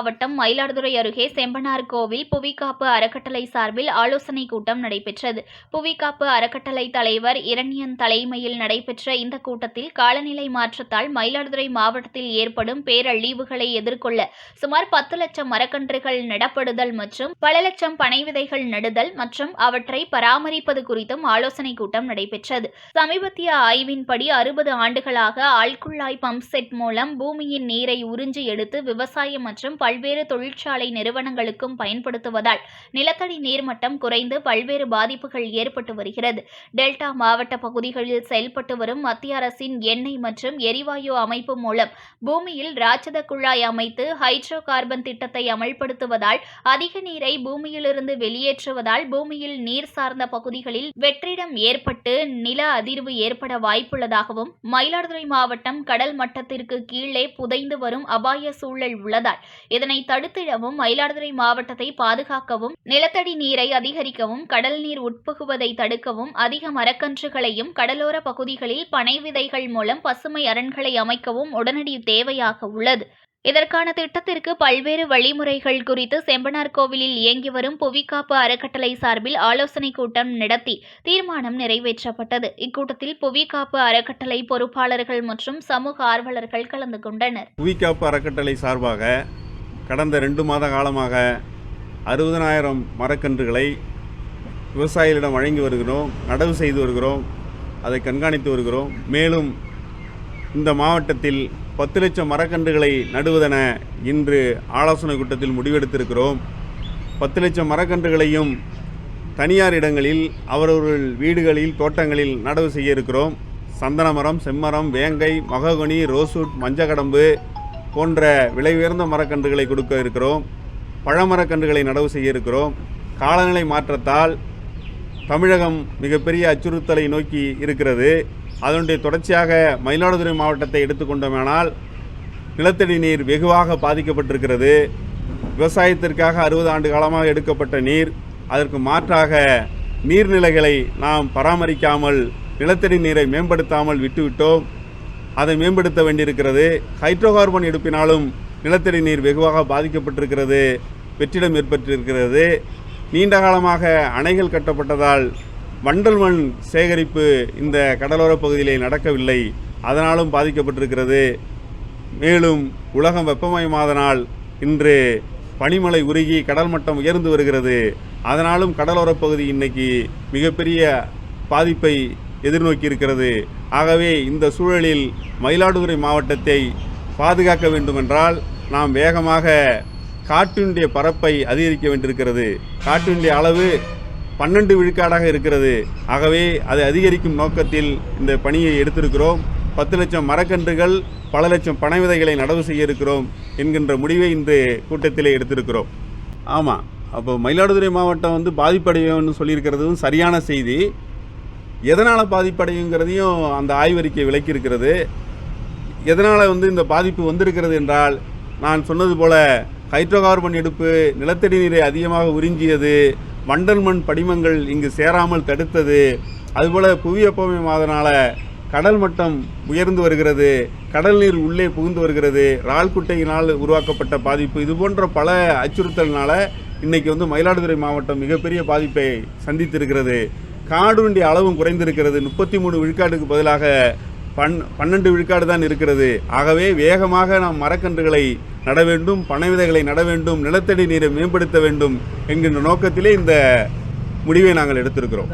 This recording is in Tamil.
மாவட்டம் மயிலாடுதுறை அருகே செம்பனார் கோவில் புவிகாப்பு அறக்கட்டளை சார்பில் ஆலோசனை கூட்டம் நடைபெற்றது. புவிகாப்பு அறக்கட்டளை தலைவர் இரண்யன் தலைமையில் நடைபெற்ற இந்த கூட்டத்தில் காலநிலை மாற்றத்தால் மயிலாடுதுறை மாவட்டத்தில் ஏற்படும் பேரழிவுகளை எதிர்கொள்ள சுமார் பத்து லட்சம் மரக்கன்றுகள் நடப்படுதல் மற்றும் பல லட்சம் பனை விதைகள் நடுதல் மற்றும் அவற்றை பராமரிப்பது குறித்தும் ஆலோசனை கூட்டம் நடைபெற்றது. சமீபத்திய ஆய்வின்படி அறுபது ஆண்டுகளாக ஆழ்குழாய் பம்ப் செட் மூலம் பூமியின் நீரை உறிஞ்சி எடுத்து விவசாயம் மற்றும் பல்வேறு தொழிற்சாலை நிறுவனங்களுக்கும் பயன்படுத்துவதால் நிலத்தடி நீர்மட்டம் குறைந்து பல்வேறு பாதிப்புகள் ஏற்பட்டு வருகிறது. டெல்டா மாவட்ட பகுதிகளில் செயல்பட்டு வரும் மத்திய அரசின் எண்ணெய் மற்றும் எரிவாயு அமைப்பு மூலம் பூமியில் ராட்சத குழாய் அமைத்து ஹைட்ரோ கார்பன் திட்டத்தை அமல்படுத்துவதால் அதிக நீரை பூமியிலிருந்து வெளியேற்றுவதால் பூமியில் நீர் சார்ந்த பகுதிகளில் வெற்றிடம் ஏற்பட்டு நில அதிர்வு ஏற்பட வாய்ப்புள்ளதாகவும் மயிலாடுதுறை மாவட்டம் கடல் மட்டத்திற்கு கீழே புதைந்து வரும் அபாய சூழல் உள்ளதால் இதனை தடுத்திடவும் மயிலாடுதுறை மாவட்டத்தை பாதுகாக்கவும் நிலத்தடி நீரை அதிகரிக்கவும் கடல் நீர் உட்புகுவதை தடுக்கவும் அதிக மரக்கன்றுகளையும் கடலோர பகுதிகளில் பனை விதைகள் மூலம் பசுமை அரண்களை அமைக்கவும் உடனடி தேவையாக உள்ளது. இதற்கான திட்டத்திற்கு பல்வேறு வழிமுறைகள் குறித்து செம்பனார் கோவிலில் இயங்கி வரும் புவிக்காப்பு அறக்கட்டளை சார்பில் ஆலோசனை கூட்டம் நடத்தி தீர்மானம் நிறைவேற்றப்பட்டது. இக்கூட்டத்தில் புவிக்காப்பு அறக்கட்டளை பொறுப்பாளர்கள் மற்றும் சமூக ஆர்வலர்கள் கலந்து கொண்டனர். புவிக்காப்பு அறக்கட்டளை சார்பாக கடந்த ரெண்டு மாத காலமாக அறுபதனாயிரம் மரக்கன்றுகளை விவசாயிகளிடம் வழங்கி வருகிறோம் நடவு செய்து வருகிறோம் அதை கண்காணித்து வருகிறோம். மேலும் இந்த மாவட்டத்தில் பத்து லட்சம் மரக்கன்றுகளை நடுவதென இன்று ஆலோசனை கூட்டத்தில் முடிவெடுத்திருக்கிறோம். பத்து லட்சம் மரக்கன்றுகளையும் தனியார் இடங்களில் அவரவர்கள் வீடுகளில் தோட்டங்களில் நடவு செய்ய இருக்கிறோம். சந்தன மரம் செம்மரம் வேங்கை மககனி ரோஸ்வுட் மஞ்சக்கடம்பு போன்ற விலை உயர்ந்த மரக்கன்றுகளை கொடுக்க இருக்கிறோம். பழமரக்கன்றுகளை நடவு செய்ய இருக்கிறோம். காலநிலை மாற்றத்தால் தமிழகம் மிகப்பெரிய அச்சுறுத்தலை நோக்கி இருக்கிறது. அதனுடைய தொடர்ச்சியாக மயிலாடுதுறை மாவட்டத்தை எடுத்துக்கொண்டோமானால் நிலத்தடி நீர் வெகுவாக பாதிக்கப்பட்டிருக்கிறது. விவசாயத்திற்காக அறுபது ஆண்டு காலமாக எடுக்கப்பட்ட நீர் அதற்கு மாற்றாக நீர்நிலைகளை நாம் பராமரிக்காமல் நிலத்தடி நீரை மேம்படுத்தாமல் விட்டுவிட்டோம். அதை மேம்படுத்த வேண்டியிருக்கிறது. ஹைட்ரோ கார்பன் எடுப்பினாலும் நிலத்தடி நீர் வெகுவாக பாதிக்கப்பட்டிருக்கிறது. வெற்றிடம் ஏற்பட்டிருக்கிறது. நீண்ட காலமாக அணைகள் கட்டப்பட்டதால் வண்டல் மண் சேகரிப்பு இந்த கடலோர பகுதியிலே நடக்கவில்லை. அதனாலும் பாதிக்கப்பட்டிருக்கிறது. மேலும் உலகம் வெப்பமயமாதனால் இன்று பனிமலை உருகி கடல் மட்டம் உயர்ந்து வருகிறது. அதனாலும் கடலோரப் பகுதி இன்னைக்கு மிகப்பெரிய பாதிப்பை எதிர்நோக்கி இருக்கிறது. ஆகவே இந்த சூழலில் மயிலாடுதுறை மாவட்டத்தை பாதுகாக்க வேண்டுமென்றால் நாம் வேகமாக காற்றினுடைய பரப்பை அதிகரிக்க வேண்டியிருக்கிறது. காற்றினுடைய அளவு பன்னெண்டு விழுக்காடாக இருக்கிறது. ஆகவே அதை அதிகரிக்கும் நோக்கத்தில் இந்த பணியை எடுத்திருக்கிறோம். பத்து லட்சம் மரக்கன்றுகள் பல லட்சம் பனை விதைகளை நடவு செய்ய இருக்கிறோம் என்கின்ற முடிவை இந்த கூட்டத்திலே எடுத்திருக்கிறோம். ஆமாம் அப்போ மயிலாடுதுறை மாவட்டம் வந்து பாதிப்படையன்னு சொல்லியிருக்கிறதும் சரியான செய்தி. எதனால் பாதிப்படையுங்கிறதையும் அந்த ஆய்வறிக்கை விளக்கியிருக்கிறது. எதனால் வந்து இந்த பாதிப்பு வந்திருக்கிறது என்றால் நான் சொன்னது போல் ஹைட்ரோ கார்பன் எடுப்பு நிலத்தடி நீரை அதிகமாக உறிஞ்சியது வண்டல் மண் படிமங்கள் இங்கு சேராமல் தடுத்தது அதுபோல் புவி வெப்பமயமாதனால கடல் மட்டம் உயர்ந்து வருகிறது கடல் நீர் உள்ளே புகுந்து வருகிறது இறால் குட்டையினால் உருவாக்கப்பட்ட பாதிப்பு இது போன்ற பல அச்சுறுத்தல்னால் இன்னைக்கு வந்து மயிலாடுதுறை மாவட்டம் மிகப்பெரிய பாதிப்பை சந்தித்திருக்கிறது. காடுடைய அளவும் குறைந்திருக்கிறது. முப்பத்தி மூணு விழுக்காட்டுக்கு பதிலாக பன் பன்னெண்டு விழுக்காடு தான் இருக்கிறது. ஆகவே வேகமாக நாம் மரக்கன்றுகளை நட வேண்டும் பனை விதைகளை நட வேண்டும் நிலத்தடி நீரை மேம்படுத்த வேண்டும் என்கின்ற நோக்கத்திலே இந்த முடிவை நாங்கள் எடுத்திருக்கிறோம்.